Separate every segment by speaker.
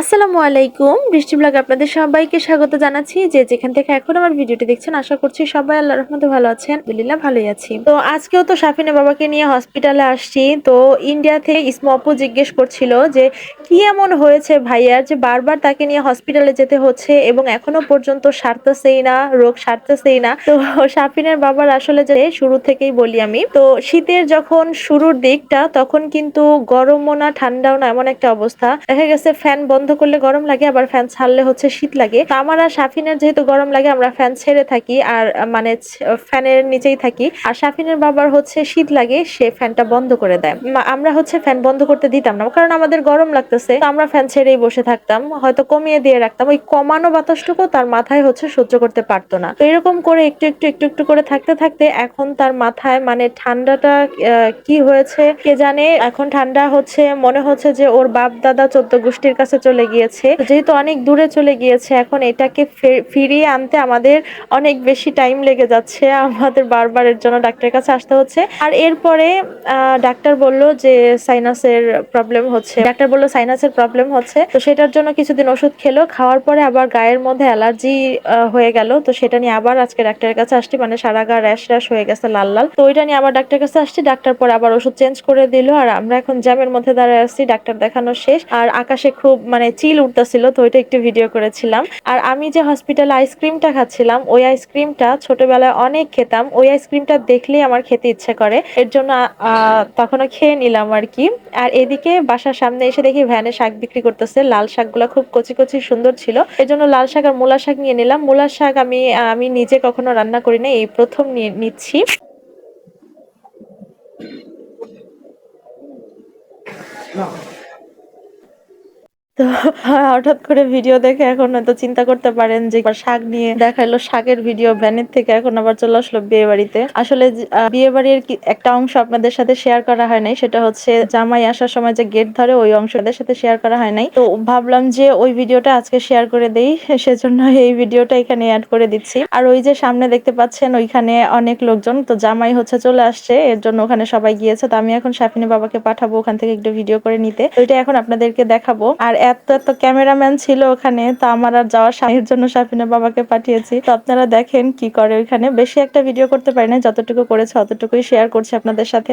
Speaker 1: আসসালামু আলাইকুম। বৃষ্টি ব্লগ আপনাদের সবাইকে স্বাগত জানাচ্ছি। যে যেখান থেকে এখন আমার ভিডিওটি দেখছেন, আশা করছি সবাই আল্লাহ রহমতে ভালো আছেন। আলহামদুলিল্লাহ, ভালোই আছি। তো আজকেও তো সাফিনের বাবাকে নিয়ে হসপিটালে আসছি। তো ইন্ডিয়া থেকে ইসমপু জিজ্ঞেস করছিল যে, কি এমন হয়েছে ভাইয়ার যে বারবার তাকে নিয়ে হসপিটালে যেতে হচ্ছে এবং এখনও পর্যন্ত সারতেছেই না, রোগ সারতেছেই না? তো সাফিনের বাবার আসলে যে শুরু থেকেই বলি আমি, তো শীতের যখন শুরুর দিকটা, তখন কিন্তু গরমও না, ঠান্ডাও না, এমন একটা অবস্থা। দেখা গেছে ফ্যান বন্ধ করলে গরম লাগে, আবার ফ্যান ছাড়লে হচ্ছে শীত লাগে। তো আমার আর সাফিনের যেহেতু গরম লাগে, আমরা ফ্যান ছেড়ে থাকি, আর মানে ফ্যানের নিচেই থাকি। আর সাফিনের বাবার হচ্ছে শীত লাগে, সে ফ্যানটা বন্ধ করে দেয়। আমরা হচ্ছে ফ্যান বন্ধ করতে দিতাম না, কারণ আমাদের গরম লাগতেছে। আমরা ফ্যান ছেড়েই বসে থাকতাম, হয়তো কমিয়ে দিয়ে রাখতাম। ওই কমানো বাতাসটুকু তার মাথায় হচ্ছে সহ্য করতে পারতো না। তো এরকম করে একটু একটু একটু একটু করে থাকতে থাকতে এখন তার মাথায় মানে ঠান্ডাটা কি হয়েছে কে জানে? এখন ঠান্ডা হচ্ছে, মনে হচ্ছে যে ওর বাপ দাদা চোদ্দ গোষ্ঠীর কাছে চলে গিয়েছে। যেহেতু অনেক দূরে চলে গিয়েছে, এখন এটাকে ফিরিয়ে আনতে আমাদের অনেক বেশি টাইম লেগে যাচ্ছে। আমাদের বারবার এর জন্য ডাক্তারের কাছে আসতে হচ্ছে। আর এরপরে ডাক্তার বলল যে সাইনাসের প্রবলেম হচ্ছে। ডাক্তার বলল সাইনাসের প্রবলেম হচ্ছে। তো সেটার জন্য কিছুদিন ওষুধ খেলো। খাওয়ার পরে আবার গায়ের মধ্যে অ্যালার্জি হয়ে গেল। তো সেটা নিয়ে আবার আজকে ডাক্তারের কাছে আসছি। মানে সারা গা র্যাশ র্যাশ হয়ে গেছে লাল লাল। তো ওইটা নিয়ে আবার ডাক্তারের কাছে আসছি। ডাক্তার পরে আবার ওষুধ চেঞ্জ করে দিল। আর আমরা এখন জ্যামের মধ্যে দাঁড়ায় আসছি ডাক্তার দেখানো শেষ। আর আকাশে খুব মানে চিল উঠতেছিল, তো ওইটা একটু ভিডিও করেছিলাম। আর আমি যে হসপিটালে আইসক্রিমটা খাচ্ছিলাম, ওই আইসক্রিমটা ছোটবেলায় অনেক খেতাম। ওই আইসক্রিমটা দেখলেই আমার খেতে ইচ্ছে করে। এর জন্য তখনও খেয়ে নিলাম আর কি। আর এদিকে বাসার সামনে এসে দেখি ভ্যানে শাক বিক্রি করতেছে। লাল শাকগুলো খুব কচি কচি সুন্দর ছিল। এর জন্য লাল শাক আর মূলা শাক নিয়ে নিলাম। মূলা শাক আমি আমি নিজে কখনো রান্না করি না এই প্রথম নিয়ে নিচ্ছি। তো হঠাৎ করে ভিডিও দেখে এখন হয়তো চিন্তা করতে পারেন যে শাক নিয়ে দেখাইলো শাকের ভিডিও ভ্যানের থেকে, এখন আবার চলে আসলো বিয়ে বাড়িতে আসলে বিয়ে বাড়ির একটা অংশ আপনাদের সাথে শেয়ার করা হয় নাই, সেটা হচ্ছে জামাই আসার সময় যে গেট ধরে ওই অংশ সাথে শেয়ার করা হয় নাই। তো ভাবলাম যে ওই ভিডিওটা আজকে শেয়ার করে দেই, সেজন্য এই ভিডিওটা এখানে অ্যাড করে দিচ্ছি। আর ওই যে সামনে দেখতে পাচ্ছেন, ওইখানে অনেক লোকজন, তো জামাই হচ্ছে চলে আসছে, এর জন্য ওখানে সবাই গিয়েছে। তো আমি এখন সাফিনী বাবাকে পাঠাবো ওখান থেকে একটু ভিডিও করে নিতে। ওইটা এখন আপনাদেরকে দেখাবো। আর এত এত ক্যামেরাম্যান ছিল ওখানে, তা আমার আর যাওয়ার স্বামীর জন্য সাফিনের বাবাকে পাঠিয়েছি। তো আপনারা দেখেন কি করে ওইখানে। বেশি একটা ভিডিও করতে পারি না যতটুকু করেছে অতটুকুই শেয়ার করছি আপনাদের সাথে।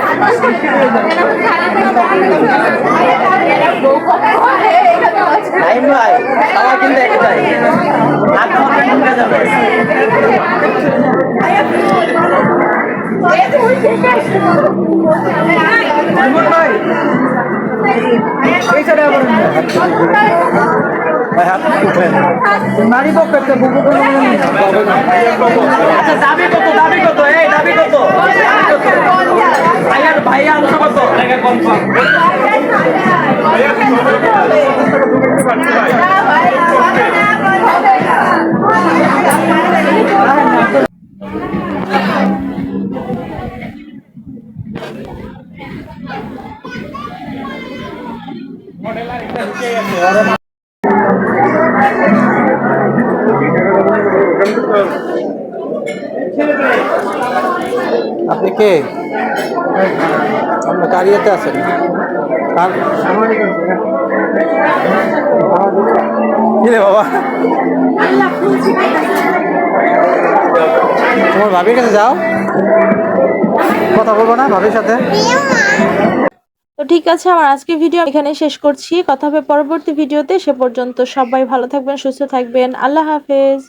Speaker 2: ভাই সবাই কিন্তু একটাই। হাত ধরে ঢুকে যাবে। নারী পক্ষ একটা বুবু আচ্ছা দাবি কত দাবি কত? এই দাবি কত? ভাইয়ার ভাইয়া অংশ কত?
Speaker 3: আপনি কে? আপনি কার ইয়েতে আছেন? বাবা? তোমার ভাবির কাছে যাও। কথা বলব না ভাবির সাথে?
Speaker 1: তো ঠিক আছে, আমার আজকে ভিডিও এখানে শেষ করছি। কথা হবে পরবর্তী ভিডিওতে সে পর্যন্ত সবাই ভালো থাকবেন, সুস্থ থাকবেন। আল্লাহ হাফেজ।